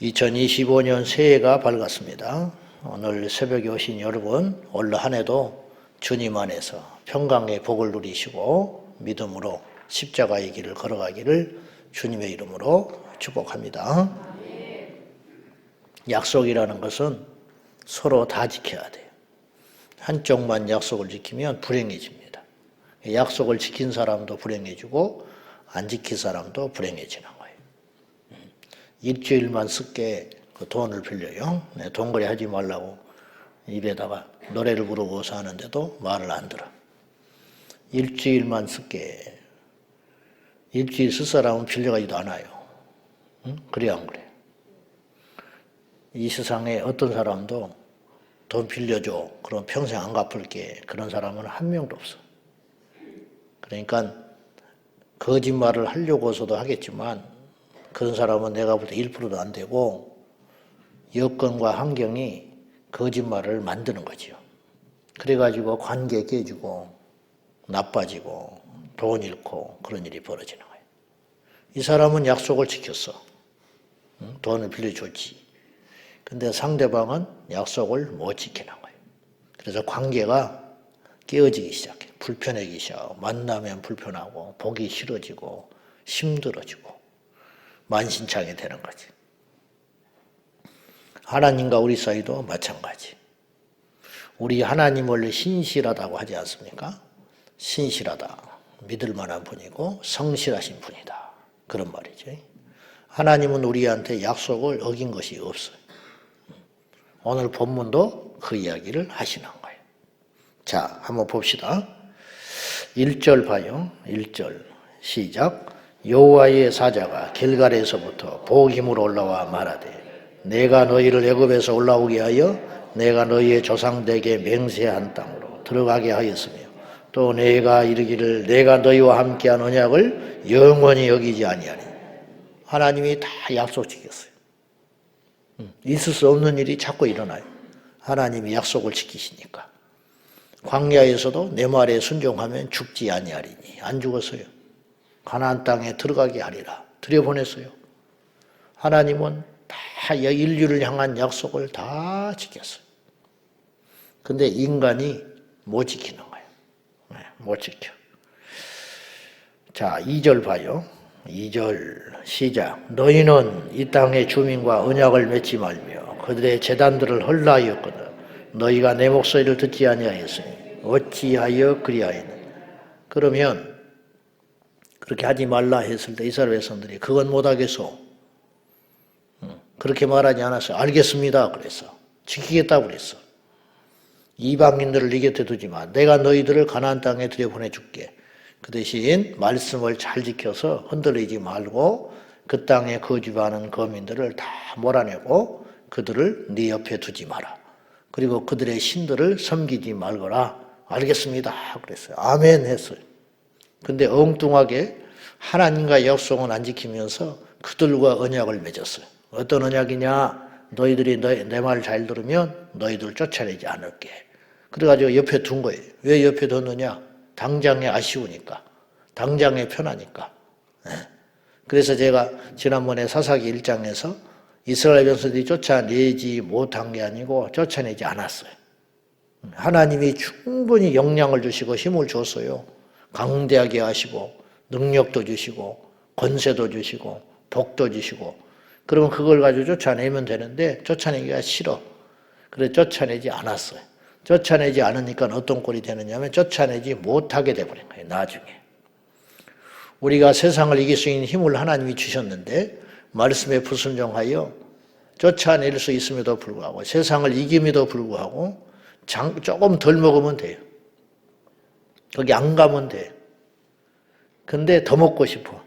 2025년 새해가 밝았습니다. 오늘 새벽에 오신 여러분, 올 한 해도 주님 안에서 평강의 복을 누리시고 믿음으로 십자가의 길을 걸어가기를 주님의 이름으로 축복합니다. 약속이라는 것은 서로 다 지켜야 돼요. 한쪽만 약속을 지키면 불행해집니다. 약속을 지킨 사람도 불행해지고 안 지킨 사람도 불행해지는. 일주일만 쓸게 그 돈을 빌려요. 네, 돈거리 하지 말라고 입에다가 노래를 부르고 사는데도 말을 안 들어. 일주일만 쓸게. 일주일 쓸 사람은 빌려가지도 않아요. 응? 그래 안 그래? 이 세상에 어떤 사람도 돈 빌려줘. 그럼 평생 안 갚을게. 그런 사람은 한 명도 없어. 그러니까 거짓말을 하려고서도 하겠지만 그런 사람은 내가 볼 때 1%도 안 되고 여건과 환경이 거짓말을 만드는 거지요. 그래가지고 관계 깨지고 나빠지고 돈 잃고 그런 일이 벌어지는 거예요. 이 사람은 약속을 지켰어. 응? 돈을 빌려줬지. 근데 상대방은 약속을 못 지키는 거예요. 그래서 관계가 깨어지기 시작해. 불편해지기 시작하고, 만나면 불편하고, 보기 싫어지고, 힘들어지고, 만신창이 되는 거지. 하나님과 우리 사이도 마찬가지. 우리 하나님을 신실하다고 하지 않습니까? 신실하다. 믿을 만한 분이고 성실하신 분이다. 그런 말이죠. 하나님은 우리한테 약속을 어긴 것이 없어요. 오늘 본문도 그 이야기를 하시는 거예요. 자, 한번 봅시다. 1절 봐요. 1절 시작. 여호와의 사자가 길갈에서부터 복임으로 올라와 말하되 내가 너희를 애굽에서 올라오게 하여 내가 너희의 조상들에게 맹세한 땅으로 들어가게 하였으며 또 내가 이르기를 내가 너희와 함께한 언약을 영원히 여기지 아니하니 하나님이 다 약속 지켰어요. 있을 수 없는 일이 자꾸 일어나요. 하나님이 약속을 지키시니까. 광야에서도 내 말에 순종하면 죽지 아니하리니 안 죽었어요. 가나안 땅에 들어가게 하리라 들여보냈어요. 하나님은 다 인류를 향한 약속을 다 지켰어요. 근데 인간이 못 지키는 거예요. 네, 못 지켜. 자, 2절 봐요. 2절 시작. 너희는 이 땅의 주민과 언약을 맺지 말며 그들의 재단들을 헐라하였거든. 너희가 내 목소리를 듣지 아니하였으니 어찌하여 그리하였느냐. 그러면 그렇게 하지 말라 했을 때 이스라엘 백성들이 그건 못하겠소. 그렇게 말하지 않았어요. 알겠습니다. 그랬어. 지키겠다고 그랬어. 이방인들을 네 곁에 두지 마. 내가 너희들을 가나안 땅에 들여보내 줄게. 그 대신 말씀을 잘 지켜서 흔들리지 말고 그 땅에 거주하는 거민들을 다 몰아내고 그들을 네 옆에 두지 마라. 그리고 그들의 신들을 섬기지 말거라. 알겠습니다. 그랬어요. 아멘 했어요. 근데 엉뚱하게 하나님과 약속은 안 지키면서 그들과 언약을 맺었어요. 어떤 언약이냐? 너희들이 내 말 잘 들으면 너희들 쫓아내지 않을게. 그래가지고 옆에 둔 거예요. 왜 옆에 뒀느냐? 당장에 아쉬우니까. 당장에 편하니까. 네. 그래서 제가 지난번에 사사기 1장에서 이스라엘 백성들이 쫓아내지 못한 게 아니고 쫓아내지 않았어요. 하나님이 충분히 영향을 주시고 힘을 줬어요. 강대하게 하시고 능력도 주시고 권세도 주시고 복도 주시고 그러면 그걸 가지고 쫓아내면 되는데 쫓아내기가 싫어. 그래 쫓아내지 않았어요. 쫓아내지 않으니까 어떤 꼴이 되느냐면 쫓아내지 못하게 돼버린 거예요. 나중에. 우리가 세상을 이길 수 있는 힘을 하나님이 주셨는데 말씀에 불순종하여 쫓아낼 수 있음에도 불구하고 세상을 이김에도 불구하고 장, 조금 덜 먹으면 돼요. 거기 안 가면 돼. 근데 더 먹고 싶어.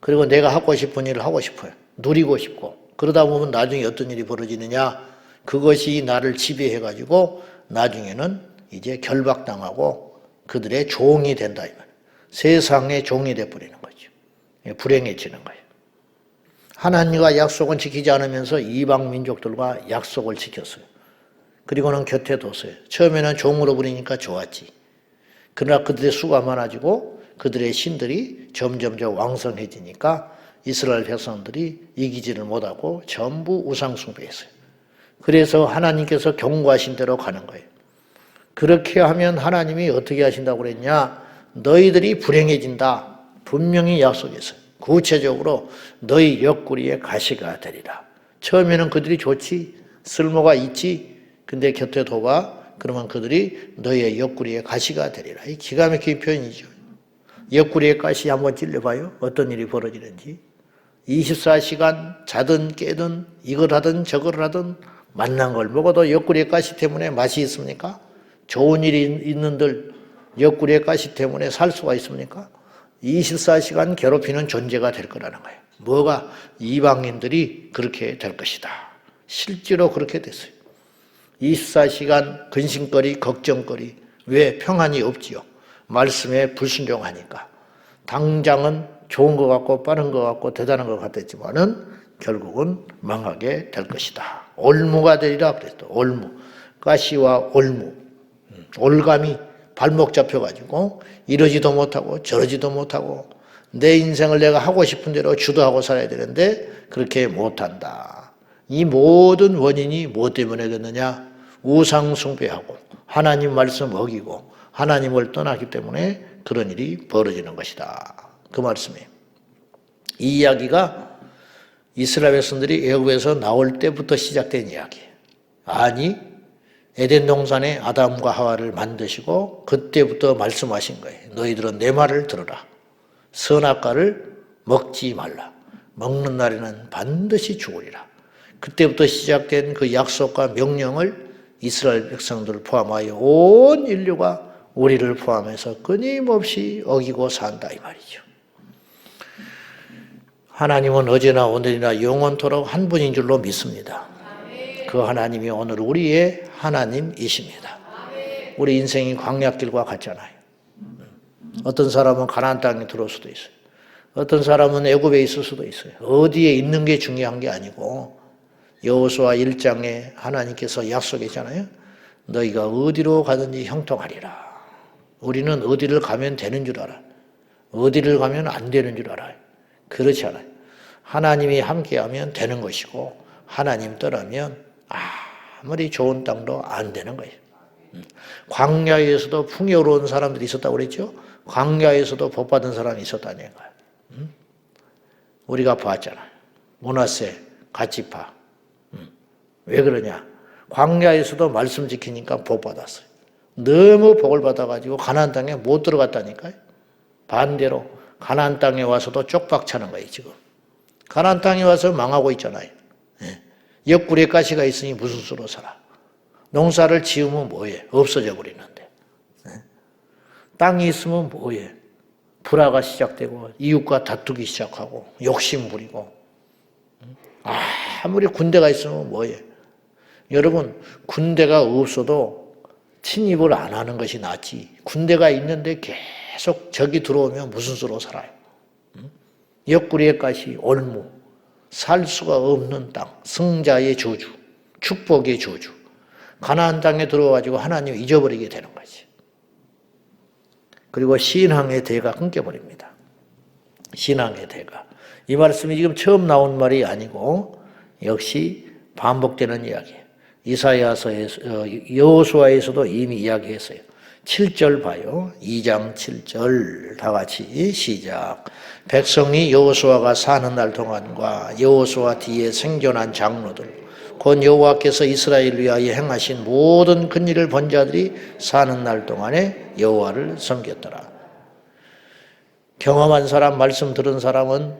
그리고 내가 하고 싶은 일을 하고 싶어요. 누리고 싶고. 그러다 보면 나중에 어떤 일이 벌어지느냐. 그것이 나를 지배해가지고 나중에는 이제 결박당하고 그들의 종이 된다. 세상의 종이 돼버리는 거죠. 불행해지는 거예요. 하나님과 약속은 지키지 않으면서 이방 민족들과 약속을 지켰어요. 그리고는 곁에 뒀어요. 처음에는 종으로 부리니까 좋았지. 그러나 그들의 수가 많아지고 그들의 신들이 점점 더 왕성해지니까 이스라엘 백성들이 이기지를 못하고 전부 우상숭배했어요. 그래서 하나님께서 경고하신 대로 가는 거예요. 그렇게 하면 하나님이 어떻게 하신다고 그랬냐? 너희들이 불행해진다. 분명히 약속했어요. 구체적으로 너희 옆구리에 가시가 되리라. 처음에는 그들이 좋지, 쓸모가 있지, 근데 곁에 둬봐. 그러면 그들이 너희의 옆구리에 가시가 되리라. 이 기가 막힌 표현이죠. 옆구리에 가시 한번 찔려봐요. 어떤 일이 벌어지는지. 24시간 자든 깨든 이걸 하든 저걸 하든 만난 걸 먹어도 옆구리에 가시 때문에 맛이 있습니까? 좋은 일이 있는들 옆구리에 가시 때문에 살 수가 있습니까? 24시간 괴롭히는 존재가 될 거라는 거예요. 뭐가 이방인들이 그렇게 될 것이다. 실제로 그렇게 됐어요. 24시간 근심거리, 걱정거리. 왜 평안이 없지요? 말씀에 불순종하니까. 당장은 좋은 것 같고 빠른 것 같고 대단한 것 같았지만은 결국은 망하게 될 것이다. 올무가 되리라 그랬어. 올무. 가시와 올무. 음, 올감이 발목 잡혀가지고 이러지도 못하고 저러지도 못하고 내 인생을 내가 하고 싶은 대로 주도하고 살아야 되는데 그렇게 못한다. 이 모든 원인이 무엇 때문에 그러느냐? 우상 숭배하고 하나님 말씀 어기고 하나님을 떠나기 때문에 그런 일이 벌어지는 것이다. 그 말씀이에요. 이 이야기가 이스라엘 백성들이 애굽에서 나올 때부터 시작된 이야기예요. 아니 에덴 동산에 아담과 하와를 만드시고 그때부터 말씀하신 거예요. 너희들은 내 말을 들어라. 선악과를 먹지 말라. 먹는 날에는 반드시 죽으리라. 그때부터 시작된 그 약속과 명령을 이스라엘 백성들을 포함하여 온 인류가 우리를 포함해서 끊임없이 어기고 산다 이 말이죠. 하나님은 어제나 오늘이나 영원토록 한 분인 줄로 믿습니다. 그 하나님이 오늘 우리의 하나님이십니다. 우리 인생이 광약길과 같잖아요. 어떤 사람은 가나안 땅에 들어올 수도 있어요. 어떤 사람은 애굽에 있을 수도 있어요. 어디에 있는 게 중요한 게 아니고 여호수아 1장에 하나님께서 약속했잖아요. 너희가 어디로 가든지 형통하리라. 우리는 어디를 가면 되는 줄 알아. 어디를 가면 안 되는 줄 알아요. 그렇지 않아요. 하나님이 함께하면 되는 것이고 하나님 떠나면 아무리 좋은 땅도 안 되는 거예요. 음. 광야에서도 풍요로운 사람들이 있었다고 그랬죠? 광야에서도 복 받은 사람이 있었다는 거예요. 음. 우리가 봤잖아요. 문화세, 가치파. 음. 왜 그러냐? 광야에서도 말씀 지키니까 복 받았어요. 너무 복을 받아가지고 가나안 땅에 못 들어갔다니까요. 반대로 가나안 땅에 와서도 쪽박 차는 거예요 지금. 가나안 땅에 와서 망하고 있잖아요. 예. 옆구리에 가시가 있으니 무슨 수로 살아? 농사를 지으면 뭐해? 없어져 버리는데. 예. 땅이 있으면 뭐해? 불화가 시작되고 이웃과 다투기 시작하고 욕심 부리고 아무리 군대가 있으면 뭐해? 여러분 군대가 없어도 침입을 안 하는 것이 낫지. 군대가 있는데 계속 적이 들어오면 무슨 수로 살아요? 옆구리에 가시 올무 살 수가 없는 땅 승자의 저주 축복의 저주 가나안 땅에 들어와가지고 하나님 잊어버리게 되는 거지. 그리고 신앙의 대가 끊겨버립니다. 신앙의 대가. 이 말씀이 지금 처음 나온 말이 아니고 역시 반복되는 이야기예요. 이사야서에서 어, 여호수아에서도 이미 이야기했어요. 7절 봐요. 2장 7절 다 같이 시작. 백성이 여호수아가 사는 날 동안과 여호수아 뒤에 생존한 장로들 곧 여호와께서 이스라엘 위하여 행하신 모든 큰 일을 본 자들이 사는 날 동안에 여호와를 섬겼더라. 경험한 사람, 말씀 들은 사람은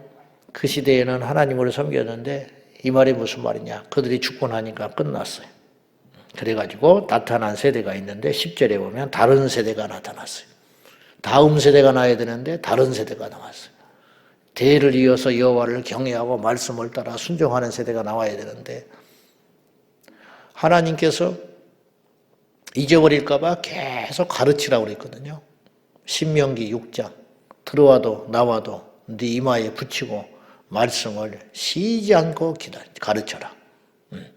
그 시대에는 하나님을 섬겼는데 이 말이 무슨 말이냐? 그들이 죽고 나니까 끝났어요. 그래가지고 나타난 세대가 있는데 10절에 보면 다른 세대가 나타났어요. 다음 세대가 나야 되는데 다른 세대가 나왔어요. 대를 이어서 여호와를 경외하고 말씀을 따라 순종하는 세대가 나와야 되는데 하나님께서 잊어버릴까봐 계속 가르치라고 그랬거든요. 신명기 6장 들어와도 나와도 네 이마에 붙이고 말씀을 쉬지 않고 기다 가르쳐라. 음.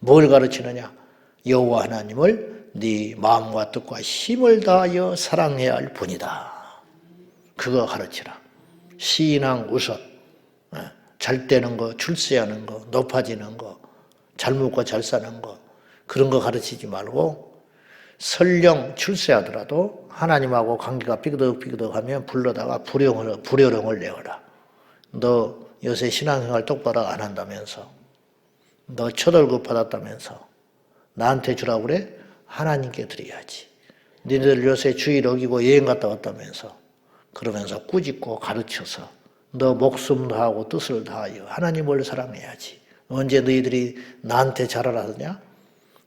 뭘 가르치느냐? 여호와 하나님을 네 마음과 뜻과 힘을 다하여 사랑해야 할 분이다. 그거 가르치라. 신앙 우선. 어. 잘 되는 거, 출세하는 거, 높아지는 거, 잘 먹고 잘 사는 거, 그런 거 가르치지 말고 설령 출세하더라도 하나님하고 관계가 삐그덕삐그덕하면 불러다가 불효를, 불효령을 내어라. 너 요새 신앙생활 똑바로 안 한다면서 너 초월급 받았다면서 나한테 주라고 그래? 하나님께 드려야지. 니들 요새 주일 어기고 여행 갔다 왔다면서 그러면서 꾸짖고 가르쳐서 너 목숨 다하고 뜻을 다하여 하나님을 사랑해야지. 언제 너희들이 나한테 잘하라 하더냐?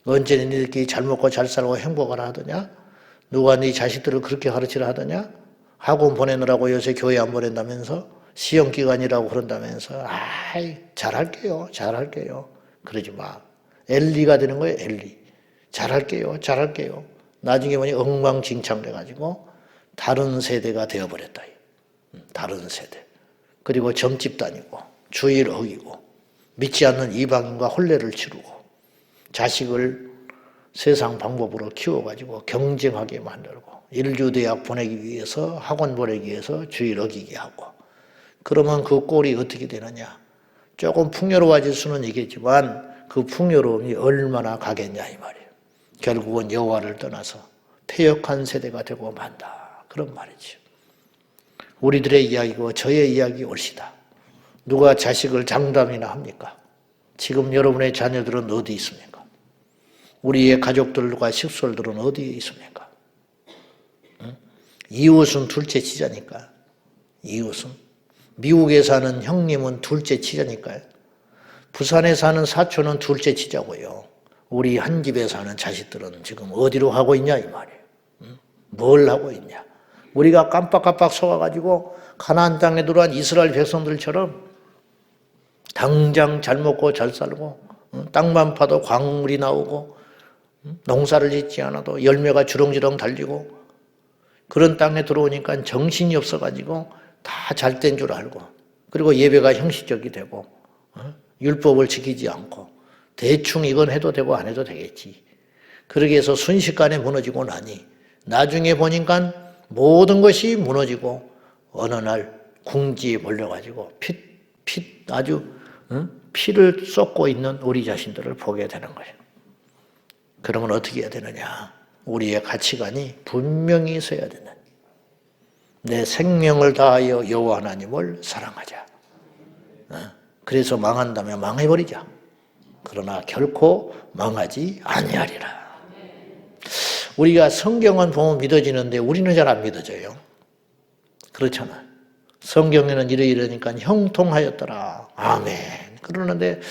언제 너희들끼리 잘 먹고 잘 살고 행복하라 하더냐? 누가 네 자식들을 그렇게 가르치라 하더냐? 학원 보내느라고 요새 교회 안 보낸다면서? 시험 기간이라고 그런다면서? 아이, 잘할게요. 잘할게요. 그러지 마. 엘리가 되는 거예요, 엘리. 잘할게요. 잘할게요. 나중에 보니 엉망진창 돼가지고 다른 세대가 되어버렸다. 음, 다른 세대. 그리고 점집 다니고 주일 어기고 믿지 않는 이방인과 혼례를 치르고 자식을 세상 방법으로 키워가지고 경쟁하게 만들고 일류 대학 보내기 위해서 학원 보내기 위해서 주일 어기게 하고 그러면 그 꼴이 어떻게 되느냐 조금 풍요로워질 수는 있겠지만 그 풍요로움이 얼마나 가겠냐 이 말이에요 결국은 여호와를 떠나서 폐역한 세대가 되고 만다 그런 말이죠 우리들의 이야기고 저의 이야기 옳시다 누가 자식을 장담이나 합니까? 지금 여러분의 자녀들은 어디 있습니까? 우리의 가족들과 식솔들은 어디에 있습니까? 응? 이웃은 둘째 치자니까. 이웃은. 미국에 사는 형님은 둘째 치자니까요. 부산에 사는 사촌은 둘째 치자고요. 우리 한 집에 사는 자식들은 지금 어디로 가고 있냐 이 말이에요. 응? 뭘 하고 있냐? 우리가 깜빡깜빡 속아가지고 가나안 땅에 들어간 이스라엘 백성들처럼 당장 잘 먹고 잘 살고 땅만 파도 광물이 나오고 농사를 짓지 않아도 열매가 주렁주렁 달리고 그런 땅에 들어오니까 정신이 없어가지고 다 잘 된 줄 알고 그리고 예배가 형식적이 되고 율법을 지키지 않고 대충 이건 해도 되고 안 해도 되겠지. 그러게 해서 순식간에 무너지고 나니 나중에 보니까 모든 것이 무너지고 어느 날 궁지에 몰려가지고 핏, 핏 아주 피를 쏟고 있는 우리 자신들을 보게 되는 거예요. 그러면 어떻게 해야 되느냐? 우리의 가치관이 분명히 있어야 되는. 내 생명을 다하여 여호와 하나님을 사랑하자. 그래서 망한다면 망해버리자. 그러나 결코 망하지 아니하리라. 우리가 성경은 보면 믿어지는데 우리는 잘 안 믿어져요. 그렇잖아. 성경에는 이러이러니까 형통하였더라. 아멘. 그러는데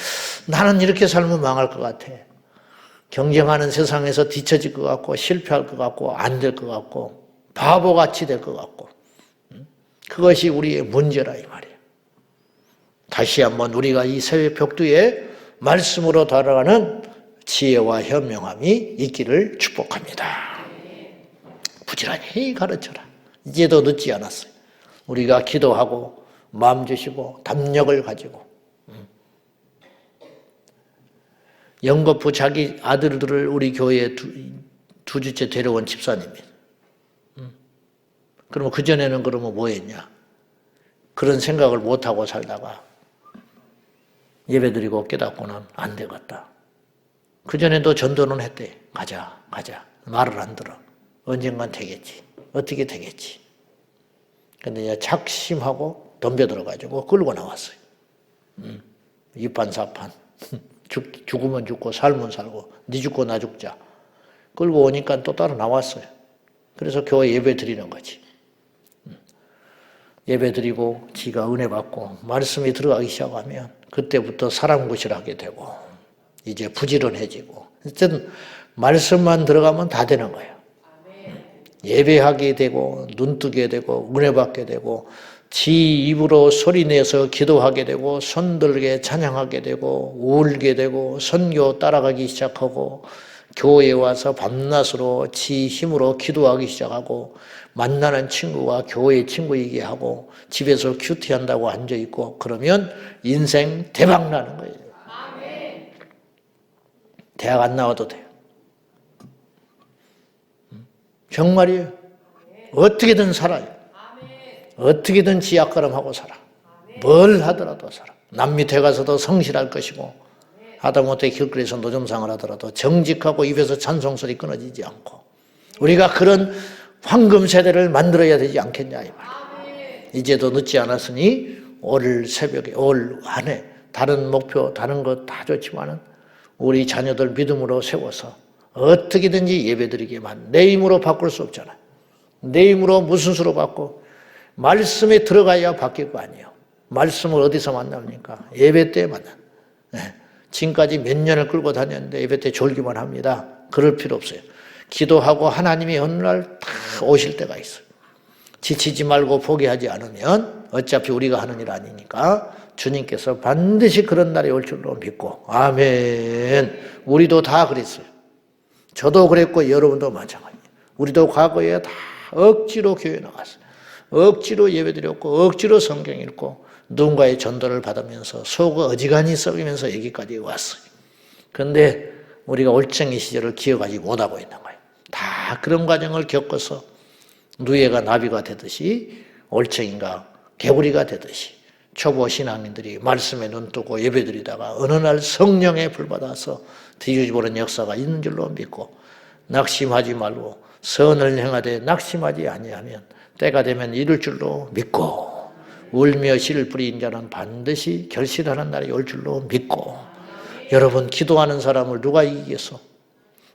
나는 이렇게 살면 망할 것 같아. 경쟁하는 세상에서 뒤처질 것 같고 실패할 것 같고 안 될 것 같고 바보같이 될 것 같고 그것이 우리의 문제라 이 말이에요. 다시 한번 우리가 이 세계 벽두에 말씀으로 달아가는 지혜와 현명함이 있기를 축복합니다. 부지런히 가르쳐라. 이제도 늦지 않았어요. 우리가 기도하고 마음 주시고 담력을 가지고 영거푸 자기 아들들을 우리 교회에 두, 두 주째 데려온 집사님이. 그러면 그전에는 그러면 뭐 했냐? 그런 생각을 못하고 살다가 예배 드리고 깨닫고는 안 되겠다. 그전에도 전도는 했대. 가자, 가자. 말을 안 들어. 언젠간 되겠지. 어떻게 되겠지. 근데 작심하고 덤벼들어가지고 끌고 나왔어요. 음, 이판사판. 죽, 죽으면 죽고 살면 살고 네 죽고 나 죽자. 끌고 오니까 또 따로 나왔어요. 그래서 교회 예배 드리는 거지. 음. 예배 드리고 지가 은혜 받고 말씀이 들어가기 시작하면 그때부터 사람 구실하게 되고 이제 부지런해지고 어쨌든 말씀만 들어가면 다 되는 거예요. 음. 예배하게 되고 눈뜨게 되고 은혜 받게 되고 지 입으로 소리내서 기도하게 되고 손들게 찬양하게 되고 울게 되고 선교 따라가기 시작하고 교회에 와서 밤낮으로 지 힘으로 기도하기 시작하고 만나는 친구가 교회 친구이게 하고 집에서 큐티한다고 앉아 있고 그러면 인생 대박 나는 거예요. 대학 안 나와도 돼요. 정말이에요. 어떻게든 살아요. 어떻게든 지약걸음하고 살아. 뭘 하더라도 살아. 남 밑에 가서도 성실할 것이고 하다못해 길거리에서 노점상을 하더라도 정직하고 입에서 찬송소리 끊어지지 않고 우리가 그런 황금 세대를 만들어야 되지 않겠냐 이 말이에요. 이제도 늦지 않았으니 올 새벽에 올 한해 다른 목표 다른 것 다 좋지만은 우리 자녀들 믿음으로 세워서 어떻게든지 예배드리게만 내 힘으로 바꿀 수 없잖아요. 내 힘으로 무슨 수로 바꿔? 말씀에 들어가야 바뀔 거 아니에요. 말씀을 어디서 만납니까? 예배 때 만나. 네. 지금까지 몇 년을 끌고 다녔는데 예배 때 졸기만 합니다. 그럴 필요 없어요. 기도하고 하나님이 어느 날 다 오실 때가 있어요. 지치지 말고 포기하지 않으면 어차피 우리가 하는 일 아니니까 주님께서 반드시 그런 날이 올 줄로 믿고 아멘. 우리도 다 그랬어요. 저도 그랬고 여러분도 마찬가지예요. 우리도 과거에 다 억지로 교회 나갔어요. 억지로 예배드렸고 억지로 성경 읽고 누군가의 전도를 받으면서 속 어지간히 썩이면서 여기까지 왔어요. 그런데 우리가 올챙이 시절을 기억하지 못하고 있는 거예요. 다 그런 과정을 겪어서 누에가 나비가 되듯이 올챙이가 개구리가 되듯이 초보 신앙인들이 말씀에 눈 뜨고 예배드리다가 어느 날 성령에 불받아서 뒤집어는 역사가 있는 줄로 믿고 낙심하지 말고 선을 행하되 낙심하지 아니하면 때가 되면 이룰 줄로 믿고 울며 씨를 뿌린 자는 반드시 결실하는 날이 올 줄로 믿고 여러분 기도하는 사람을 누가 이기겠어?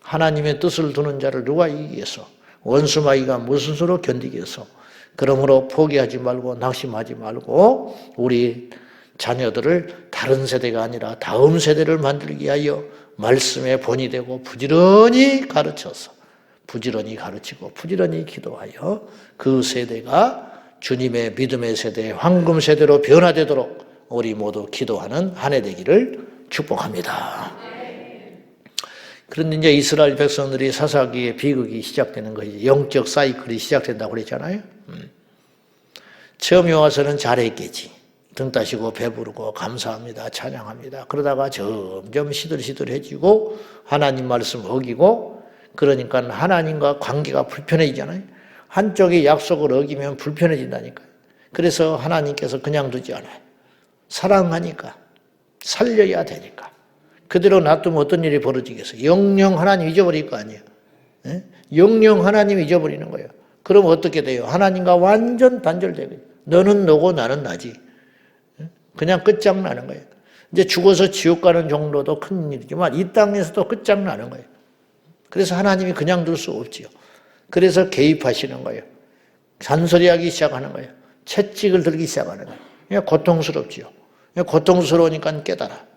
하나님의 뜻을 두는 자를 누가 이기겠어? 원수마귀가 무슨 수로 견디겠어? 그러므로 포기하지 말고 낙심하지 말고 우리 자녀들을 다른 세대가 아니라 다음 세대를 만들기 위하여 말씀의 본이 되고 부지런히 가르쳐서 부지런히 가르치고 부지런히 기도하여 그 세대가 주님의 믿음의 세대, 황금 세대로 변화되도록 우리 모두 기도하는 한 해 되기를 축복합니다. 그런데 이제 이스라엘 백성들이 사사기의 비극이 시작되는 것이 영적 사이클이 시작된다고 그랬잖아요. 음. 처음에 와서는 잘했겠지. 등 따시고 배부르고 감사합니다. 찬양합니다. 그러다가 점점 시들시들해지고 하나님 말씀 어기고 그러니까 하나님과 관계가 불편해지잖아요. 한쪽이 약속을 어기면 불편해진다니까요. 그래서 하나님께서 그냥 두지 않아요. 사랑하니까 살려야 되니까. 그대로 놔두면 어떤 일이 벌어지겠어요? 영영 하나님 잊어버릴 거 아니에요. 예? 영영 하나님 잊어버리는 거예요. 그럼 어떻게 돼요? 하나님과 완전 단절되고 너는 너고 나는 나지. 예? 그냥 끝장나는 거예요. 이제 죽어서 지옥 가는 정도도 큰 일이지만 이 땅에서도 끝장나는 거예요. 그래서 하나님이 그냥 둘 수 없지요. 그래서 개입하시는 거예요. 잔소리하기 시작하는 거예요. 채찍을 들기 시작하는 거예요. 고통스럽지요. 고통스러우니까 깨달아.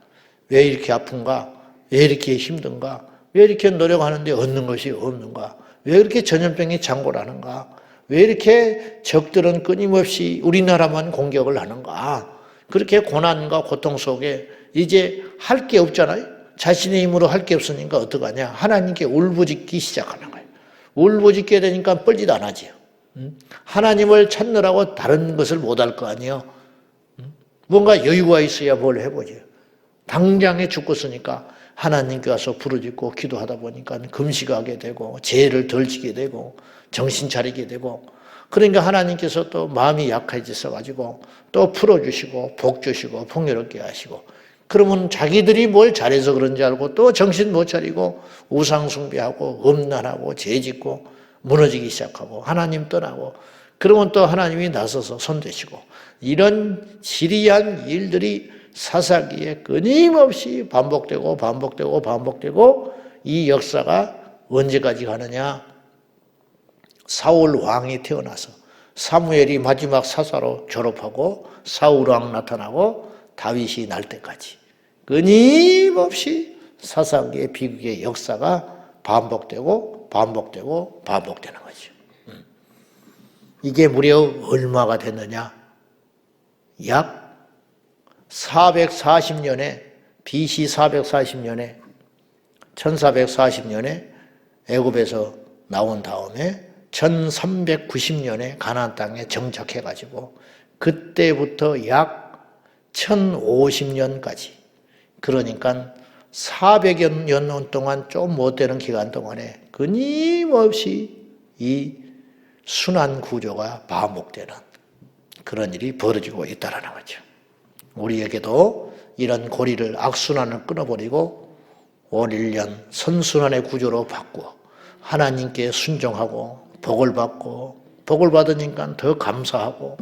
왜 이렇게 아픈가? 왜 이렇게 힘든가? 왜 이렇게 노력하는데 얻는 것이 없는가? 왜 이렇게 전염병이 창궐하는가? 왜 이렇게 적들은 끊임없이 우리나라만 공격을 하는가? 그렇게 고난과 고통 속에 이제 할 게 없잖아요. 자신의 힘으로 할 게 없으니까 어떡하냐? 하나님께 울부짖기 시작하는 거예요. 울부짖게 되니까 뻘짓 안 하지요. 하나님을 찾느라고 다른 것을 못 할 거 아니에요. 뭔가 여유가 있어야 뭘 해보죠. 당장에 죽겠으니까 하나님께 와서 부르짖고 기도하다 보니까 금식하게 되고 죄를 덜 지게 되고 정신 차리게 되고 그러니까 하나님께서 또 마음이 약해져서 가지고 또 풀어주시고 복 주시고 풍요롭게 하시고 그러면 자기들이 뭘 잘해서 그런지 알고 또 정신 못 차리고 우상 숭배하고 음란하고 죄 짓고 무너지기 시작하고 하나님 떠나고 그러면 또 하나님이 나서서 손대시고 이런 지리한 일들이 사사기에 끊임없이 반복되고 반복되고 반복되고 이 역사가 언제까지 가느냐? 사울 왕이 태어나서 사무엘이 마지막 사사로 졸업하고 사울 왕 나타나고 다윗이 날 때까지 끊임없이 사사기의 비극의 역사가 반복되고 반복되고 반복되는 거죠. 음. 이게 무려 얼마가 됐느냐? 약 440년에 BC 440년에 1440년에 애굽에서 나온 다음에 1390년에 가나안 땅에 정착해 가지고 그때부터 약 1050년까지 그러니까 400여 년 동안 좀 못 되는 기간 동안에 끊임없이 이 순환 구조가 반복되는 그런 일이 벌어지고 있다라는 거죠. 우리에게도 이런 고리를 악순환을 끊어버리고 원일년 선순환의 구조로 바꾸어 하나님께 순종하고 복을 받고 복을 받으니까 더 감사하고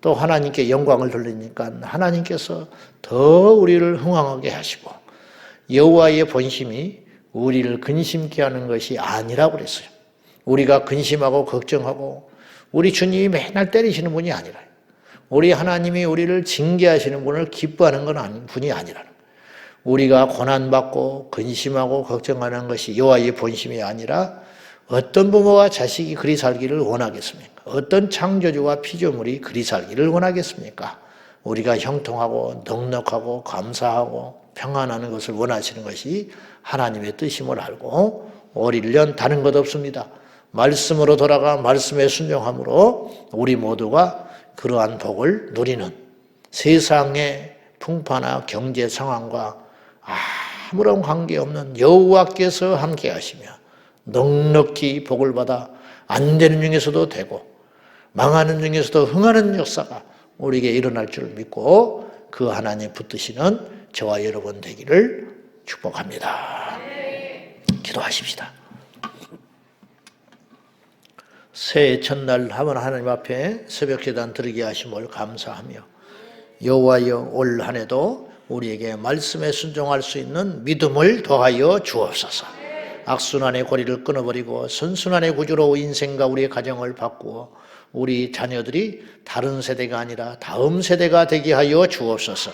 또 하나님께 영광을 돌리니까 하나님께서 더 우리를 흥황하게 하시고 여호와의 본심이 우리를 근심케 하는 것이 아니라고 그랬어요. 우리가 근심하고 걱정하고 우리 주님이 맨날 때리시는 분이 아니라 우리 하나님이 우리를 징계하시는 분을 기뻐하는 건 아니, 분이 아니라는 거예요. 우리가 고난받고 근심하고 걱정하는 것이 여호와의 본심이 아니라 어떤 부모와 자식이 그리 살기를 원하겠습니까? 어떤 창조주와 피조물이 그리 살기를 원하겠습니까? 우리가 형통하고 넉넉하고 감사하고 평안하는 것을 원하시는 것이 하나님의 뜻임을 알고 오일년 다른 것 없습니다. 말씀으로 돌아가 말씀에 순종함으로 우리 모두가 그러한 복을 누리는 세상의 풍파나 경제 상황과 아무런 관계없는 여호와께서 함께 하시며 넉넉히 복을 받아 안 되는 중에서도 되고 망하는 중에서도 흥하는 역사가 우리에게 일어날 줄 믿고 그 하나님 붙드시는 저와 여러분 되기를 축복합니다. 기도하십시다. 새해 첫날 하면 하나님 앞에 새벽 기도한 드리게 하심을 감사하며 여호와여 올 한해도 우리에게 말씀에 순종할 수 있는 믿음을 더하여 주옵소서. 악순환의 고리를 끊어버리고 선순환의 구조로 인생과 우리의 가정을 바꾸어 우리 자녀들이 다른 세대가 아니라 다음 세대가 되게 하여 주옵소서.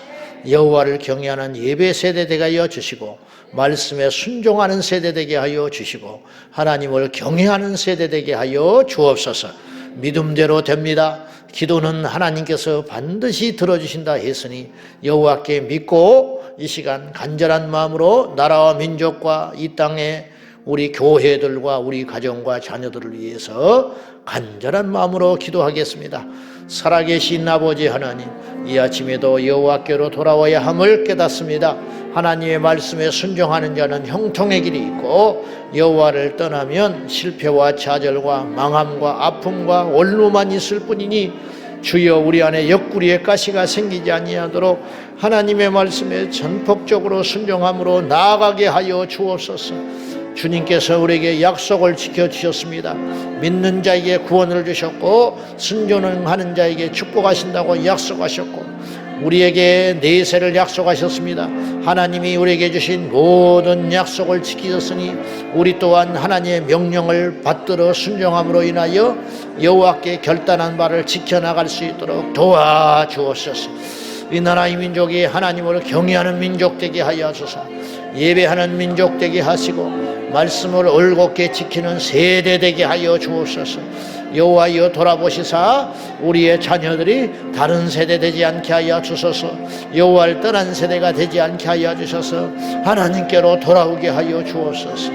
여호와를 경외하는 예배 세대 되게 하여 주시고 말씀에 순종하는 세대 되게 하여 주시고 하나님을 경외하는 세대 되게 하여 주옵소서. 믿음대로 됩니다. 기도는 하나님께서 반드시 들어주신다 했으니 여호와께 믿고 이 시간 간절한 마음으로 나라와 민족과 이 땅에 우리 교회들과 우리 가정과 자녀들을 위해서 간절한 마음으로 기도하겠습니다. 살아계신 아버지 하나님, 이 아침에도 여호와께로 돌아와야 함을 깨닫습니다. 하나님의 말씀에 순종하는 자는 형통의 길이 있고 여호와를 떠나면 실패와 좌절과 망함과 아픔과 원로만 있을 뿐이니 주여 우리 안에 옆구리에 가시가 생기지 아니하도록 하나님의 말씀에 전폭적으로 순종함으로 나아가게 하여 주옵소서. 주님께서 우리에게 약속을 지켜 주셨습니다. 믿는 자에게 구원을 주셨고 순종하는 자에게 축복하신다고 약속하셨고 우리에게 내세를 약속하셨습니다. 하나님이 우리에게 주신 모든 약속을 지키셨으니 우리 또한 하나님의 명령을 받들어 순종함으로 인하여 여호와께 결단한 바를 지켜나갈 수 있도록 도와주옵소서. 이 나라 이 민족이 하나님을 경외하는 민족 되게 하여 주소서. 예배하는 민족 되게 하시고 말씀을 올곧게 지키는 세대 되게 하여 주옵소서. 여호와여 돌아보시사 우리의 자녀들이 다른 세대 되지 않게 하여 주소서. 여호와를 떠난 세대가 되지 않게 하여 주셔서 하나님께로 돌아오게 하여 주옵소서.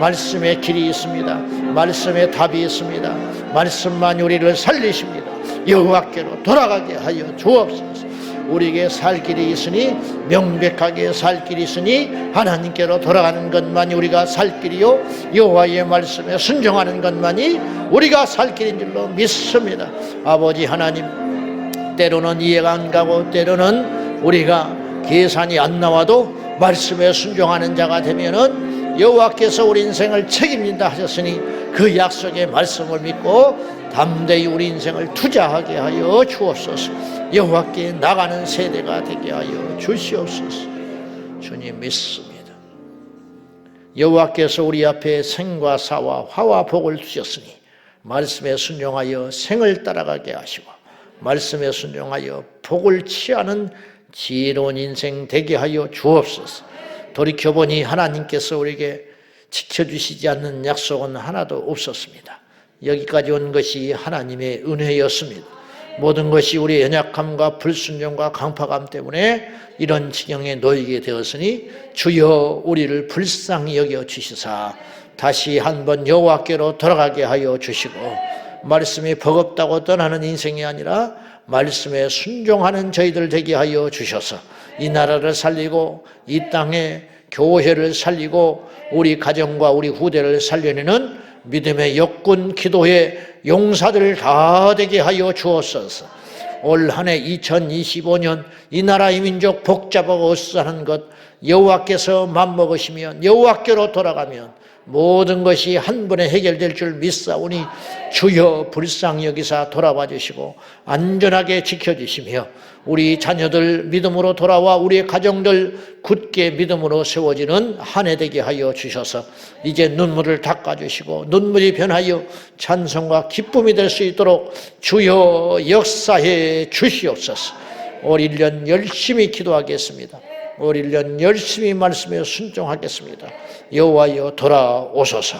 말씀의 길이 있습니다. 말씀의 답이 있습니다. 말씀만 우리를 살리십니다. 여호와께로 돌아가게 하여 주옵소서. 우리에게 살 길이 있으니 명백하게 살 길이 있으니 하나님께로 돌아가는 것만이 우리가 살 길이요 여호와의 말씀에 순종하는 것만이 우리가 살 길인 줄로 믿습니다. 아버지 하나님 때로는 이해가 안 가고 때로는 우리가 계산이 안 나와도 말씀에 순종하는 자가 되면은 여호와께서 우리 인생을 책임진다 하셨으니 그 약속의 말씀을 믿고 담대히 우리 인생을 투자하게 하여 주옵소서. 여호와께 나가는 세대가 되게 하여 주시옵소서. 주님 믿습니다. 여호와께서 우리 앞에 생과 사와 화와 복을 주셨으니 말씀에 순종하여 생을 따라가게 하시고 말씀에 순종하여 복을 취하는 지혜로운 인생 되게 하여 주옵소서. 돌이켜보니 하나님께서 우리에게 지켜주시지 않는 약속은 하나도 없었습니다. 여기까지 온 것이 하나님의 은혜였습니다. 모든 것이 우리의 연약함과 불순종과 강파감 때문에 이런 지경에 놓이게 되었으니 주여 우리를 불쌍히 여겨 주시사 다시 한번 여호와께로 돌아가게 하여 주시고 말씀이 버겁다고 떠나는 인생이 아니라 말씀에 순종하는 저희들 되게 하여 주셔서 이 나라를 살리고 이 땅에 교회를 살리고 우리 가정과 우리 후대를 살려내는 믿음의 역군 기도의 용사들 다 되게 하여 주옵소서. 올 한해 2025년 이 나라 이 민족 복잡하고 어수선한 것 여호와께서 맘먹으시면 여호와께로 돌아가면 모든 것이 한 번에 해결될 줄 믿사오니 주여 불쌍히 여기사 돌아봐 주시고 안전하게 지켜주시며 우리 자녀들 믿음으로 돌아와 우리의 가정들 굳게 믿음으로 세워지는 한 해 되게 하여 주셔서 이제 눈물을 닦아주시고 눈물이 변하여 찬송과 기쁨이 될 수 있도록 주여 역사해 주시옵소서. 올 1년 열심히 기도하겠습니다 올 1년 열심히 말씀에 순종하겠습니다. 여호와여 돌아오소서.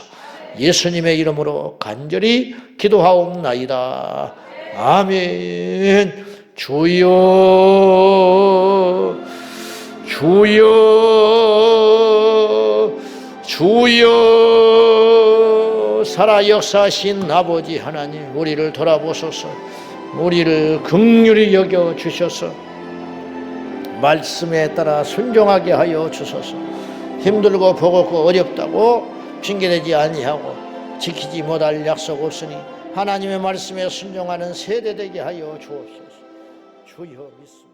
예수님의 이름으로 간절히 기도하옵나이다. 아멘. 주여 주여 주여. 살아 역사하신 아버지 하나님 우리를 돌아보소서. 우리를 극률히 여겨 주셔서 말씀에 따라 순종하게 하여 주소서. 힘들고 버겁고 어렵다고 핑계대지 아니하고 지키지 못할 약속 없으니 하나님의 말씀에 순종하는 세대 되게 하여 주옵소서. 주여 믿습니다